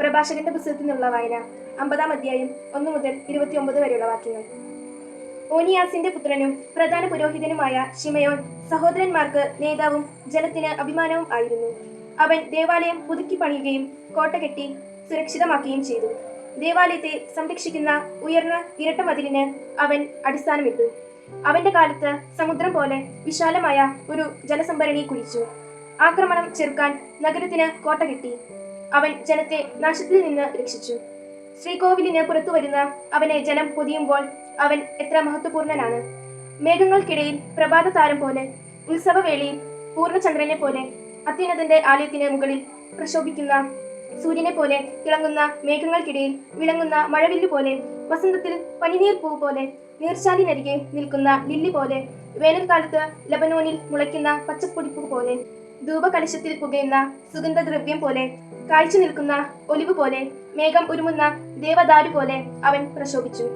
പ്രഭാഷകന്റെ പുസ്തകത്തിൽ നിന്നുള്ള വായന അമ്പതാം അധ്യായം ഒന്ന് മുതൽ ഇരുപത്തിയൊമ്പത് വരെയുള്ള വാക്യങ്ങൾ. ഓനിയാസിന്റെ പുത്രനും പ്രധാന പുരോഹിതനുമായ ഷിമയോൻ സഹോദരന്മാർക്ക് നേതാവും ജനത്തിന് അഭിമാനവും ആയിരുന്നു. അവൻ ദേവാലയം പുതുക്കി പണിയുകയും കോട്ട കെട്ടി സുരക്ഷിതമാക്കുകയും ചെയ്തു. ദേവാലയത്തെ സംരക്ഷിക്കുന്ന ഉയർന്ന ഇരട്ട മതിലിന് അവൻ അടിസ്ഥാനമിട്ടു. അവന്റെ കാലത്ത് സമുദ്രം പോലെ വിശാലമായ ഒരു ജലസംഭരണി കുഴിച്ചു ആക്രമണം ചെറുക്കാൻ നഗരത്തിന് കോട്ട കെട്ടി. അവൻ ജനത്തെ നാശത്തിൽ നിന്ന് രക്ഷിച്ചു. ശ്രീകോവിലിന് പുറത്തു വരുന്ന അവനെ ജനം പൊതിയുമ്പോൾ അവൻ എത്ര മഹത്വപൂർണനാണ്. മേഘങ്ങൾക്കിടയിൽ പ്രഭാത താരം പോലെ ഉത്സവവേളയിൽ പൂർണചന്ദ്രനെ പോലെ അത്യുന്നതന്റെ ആലയത്തിന് മുകളിൽ പ്രശോഭിക്കുന്ന സൂര്യനെ പോലെ തിളങ്ങുന്ന മേഘങ്ങൾക്കിടയിൽ വിളങ്ങുന്ന മഴവില്ലു പോലെ വസന്തത്തിൽ പനിനീർ പൂ പോലെ നീർച്ചാലിനരികെ നിൽക്കുന്ന ലില്ലി പോലെ വേനൽക്കാലത്ത് ലബനോനിൽ മുളയ്ക്കുന്ന പച്ചപ്പൊടിപ്പൂ പോലെ ധൂപകലശത്തിൽ പുകയുന്ന സുഗന്ധദ്രവ്യം പോലെ കാഴ്ച നിൽക്കുന്ന ഒലിവ് പോലെ മേഘം ഉരുമുന്ന ദേവദാരു പോലെ അവൻ പ്രശോഭിച്ചു.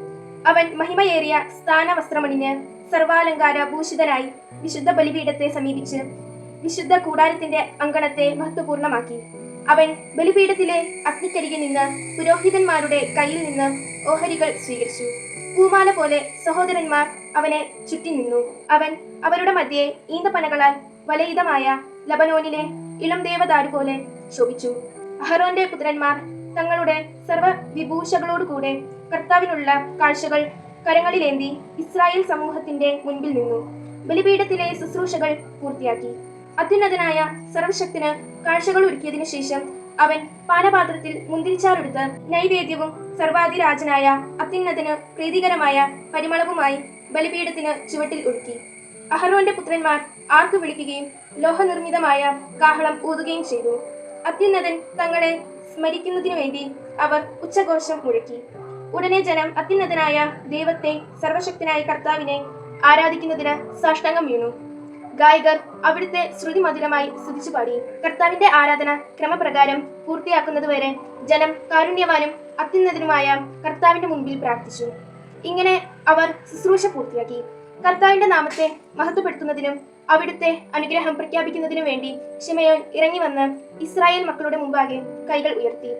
അവൻ മഹിമയേറിയ സ്ഥാന വസ്ത്രമണിഞ്ഞ് സർവാലങ്കാര ഭൂഷിതനായി വിശുദ്ധ ബലിപീഠത്തെ സമീപിച്ച് വിശുദ്ധ കൂടാരത്തിന്റെ അങ്കണത്തെ മഹത്വപൂർണമാക്കി. അവൻ ബലിപീഠത്തിലെ അഗ്നിക്കരികിൽ നിന്ന് പുരോഹിതന്മാരുടെ കയ്യിൽ നിന്ന് ഓഹരികൾ സ്വീകരിച്ചു. പൂമാല പോലെ സഹോദരന്മാർ അവനെ ചുറ്റി നിന്നു അവൻ അവരുടെ മധ്യേ ഈന്തപ്പനകളാൽ വലയിതമായ ലബനോനിലെ ഇളം ദേവദാരു പോലെ ശോഭിച്ചു. അഹറോന്റെ പുത്രന്മാർ തങ്ങളുടെ സർവ വിഭൂഷകളോടുകൂടെ കർത്താവിനുള്ള കാഴ്ചകൾ കരങ്ങളിലേന്തി ഇസ്രായേൽ സമൂഹത്തിന്റെ മുൻപിൽ നിന്നു. ബലിപീഠത്തിലെ ശുശ്രൂഷകൾ പൂർത്തിയാക്കി. അത്യുന്നതനായ സർവശക്തിന് കാഴ്ചകൾ ഒരുക്കിയതിനു ശേഷം അവൻ പാനപാത്രത്തിൽ മുന്തിരിച്ചാറെടുത്ത് നൈവേദ്യവും സർവാധിരാജനായ അത്യുന്നതന് പ്രീതികരമായ പരിമളവുമായി ബലിപീഠത്തിന് ചുവട്ടിൽ ഒഴുക്കി അഹറോന്റെ പുത്രന്മാർ ആർക്ക് വിളിക്കുകയും ലോഹനിർമ്മിതമായ കാഹളം ഊതുകയും ചെയ്തു. അത്യുന്നതൻ തങ്ങളെ സ്മരിക്കുന്നതിനു വേണ്ടി അവർ ഉച്ചഘോഷം മുഴക്കി. ഉടനെ ജനം അത്യുന്നതനായ ദൈവത്തെ സർവശക്തനായ കർത്താവിനെ ആരാധിക്കുന്നതിന് സാഷ്ടാംഗം വീണു. ഗായകർ അവിടുത്തെ ശ്രുതി മധുരമായി സ്തുതിച്ചു പാടി. കർത്താവിന്റെ ആരാധന ക്രമപ്രകാരം പൂർത്തിയാക്കുന്നതുവരെ ജനം കാരുണ്യവാനും അത്യുന്നതനുമായ കർത്താവിന്റെ മുമ്പിൽ പ്രാർത്ഥിച്ചു. ഇങ്ങനെ അവർ ശുശ്രൂഷ പൂർത്തിയാക്കി. കർത്താവിന്റെ നാമത്തെ മഹത്വപ്പെടുത്തുന്നതിനും അവിടുത്തെ അനുഗ്രഹം പ്രഖ്യാപിക്കുന്നതിനു വേണ്ടി ഷിമയോൻ ഇറങ്ങി വന്ന് ഇസ്രായേൽ മക്കളുടെ മുമ്പാകെ കൈകൾ ഉയർത്തി.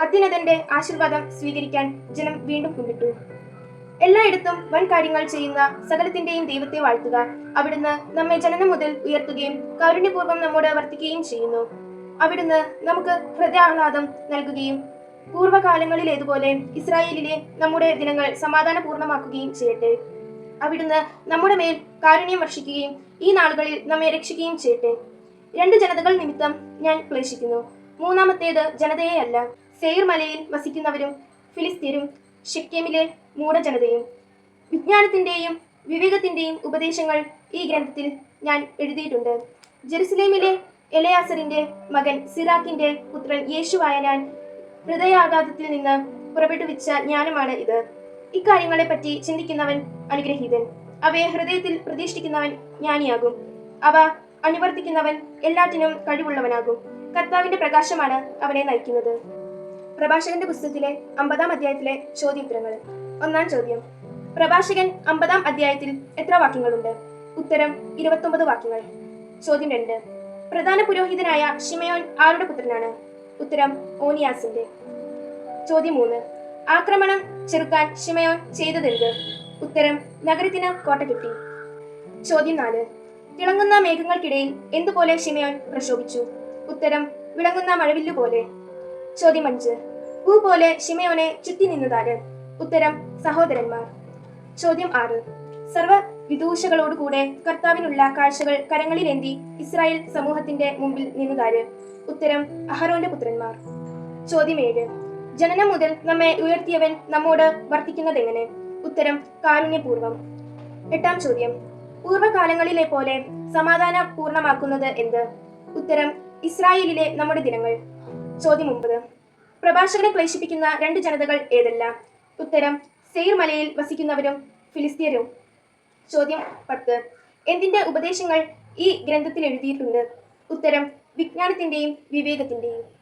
അത്യുന്നതന്റെ ആശീർവാദം സ്വീകരിക്കാൻ ജനം വീണ്ടും കൊണ്ടിട്ടു എല്ലായിടത്തും വൻ കാര്യങ്ങൾ ചെയ്യുന്ന സകലത്തിന്റെയും ദൈവത്തെ വാഴ്ത്തുക. അവിടുന്ന് നമ്മെ ജനനം മുതൽ ഉയർത്തുകയും കാരുണ്യപൂർവം നമ്മോട് വർത്തിക്കുകയും ചെയ്യുന്നു. അവിടുന്ന് നമുക്ക് ഹൃദയാഹ്ലാദം നൽകുകയും പൂർവകാലങ്ങളിലേതുപോലെ ഇസ്രായേലിലെ നമ്മുടെ ദിനങ്ങൾ സമാധാനപൂർണമാക്കുകയും ചെയ്യട്ടെ. അവിടുന്ന് നമ്മുടെ മേൽ കാരുണ്യം വർഷിക്കുകയും ഈ നാളുകളിൽ നമ്മെ രക്ഷിക്കുകയും ചെയ്യട്ടെ. രണ്ട് ജനതകൾ നിമിത്തം ഞാൻ ക്ലേശിക്കുന്നു. മൂന്നാമത്തേത് ജനതയെയല്ല സെയിർ മലയിൽ വസിക്കുന്നവരും ഫിലിസ്തീനും ഷിക്കേമിലെ മൂഢജനതയും. വിജ്ഞാനത്തിന്റെയും വിവേകത്തിന്റെയും ഉപദേശങ്ങൾ ഈ ഗ്രന്ഥത്തിൽ ഞാൻ എഴുതിയിട്ടുണ്ട്. ജെറുസലേമിലെ എലയാസറിന്റെ മകൻ സിറാക്കിന്റെ പുത്രൻ യേശുവായ ഞാൻ ഹൃദയാഘാതത്തിൽ നിന്ന് പുറപ്പെടുവിച്ച ജ്ഞാനമാണ് ഇത്. ഇക്കാര്യങ്ങളെ പറ്റി ചിന്തിക്കുന്നവൻ അനുഗ്രഹീതൻ. അവയെ ഹൃദയത്തിൽ പ്രതിഷ്ഠിക്കുന്നവൻ ജ്ഞാനിയാകും. അവ അനുവർത്തിക്കുന്നവൻ എല്ലാറ്റിനും കഴിവുള്ളവനാകും. കർത്താവിന്റെ പ്രകാശമാണ് അവനെ നയിക്കുന്നത്. പ്രഭാഷകന്റെ പുസ്തകത്തിലെ അമ്പതാം അധ്യായത്തിലെ ചോദ്യോത്തരങ്ങൾ. ഒന്നാം ചോദ്യം. പ്രഭാഷകൻ അമ്പതാം അധ്യായത്തിൽ എത്ര വാക്യങ്ങളുണ്ട്? ഉത്തരം ഇരുപത്തൊമ്പത് വാക്യങ്ങൾ. ചോദ്യം രണ്ട്. പ്രധാന പുരോഹിതനായ ഷിമയോൻ ആരുടെ പുത്രനാണ്? ഉത്തരം ഓനിയാസിന്റെ. ചോദ്യം മൂന്ന്. ആക്രമണം ചെറുക്കാൻ ഷിമയോൻ ചെയ്തതെന്ത്? ഉത്തരം നഗരത്തിന് കോട്ട കിട്ടി. ചോദ്യം നാല്. തിളങ്ങുന്ന മേഘങ്ങൾക്കിടയിൽ എന്തുപോലെ ഷിമയോൻ പ്രശോഭിച്ചു? ഉത്തരം വിളങ്ങുന്ന മഴവില്ലു പോലെ. ചോദ്യം അഞ്ച്. പൂ പോലെ ഷിമയോനെ ചുറ്റി നിന്നതാര്? ഉത്തരം സഹോദരന്മാർ. ചോദ്യം ആറ്. സർവ വിദൂഷകളോടുകൂടെ കർത്താവിനുള്ള കാഴ്ചകൾ കരങ്ങളിലേന്തി ഇസ്രായേൽ സമൂഹത്തിന്റെ മുമ്പിൽ നിന്നതാര്? ഉത്തരം അഹരോന്റെ പുത്രന്മാർ. ചോദ്യം ഏഴ്. ജനനം മുതൽ നമ്മെ ഉയർത്തിയവൻ നമ്മോട് വർത്തിക്കുന്നതെങ്ങനെ? ഉത്തരം കാരുണ്യപൂർവം. എട്ടാം ചോദ്യം. പൂർവകാലങ്ങളിലെ പോലെ സമാധാന പൂർണമാക്കുന്നത് എന്ത്? ഉത്തരം ഇസ്രായേലിലെ നമ്മുടെ ദിനങ്ങൾ. ചോദ്യം ഒമ്പത്. പ്രഭാഷകനെ ക്ലേശിപ്പിക്കുന്ന രണ്ട് ജനതകൾ ഏതെല്ലാം? ഉത്തരം സെയിർ മലയിൽ വസിക്കുന്നവരും ഫിലിസ്തീനും ചോദ്യം പത്ത്. എന്തിന്റെ ഉപദേശങ്ങൾ ഈ ഗ്രന്ഥത്തിൽ എഴുതിയിട്ടുണ്ട്? ഉത്തരം വിജ്ഞാനത്തിന്റെയും വിവേകത്തിന്റെയും.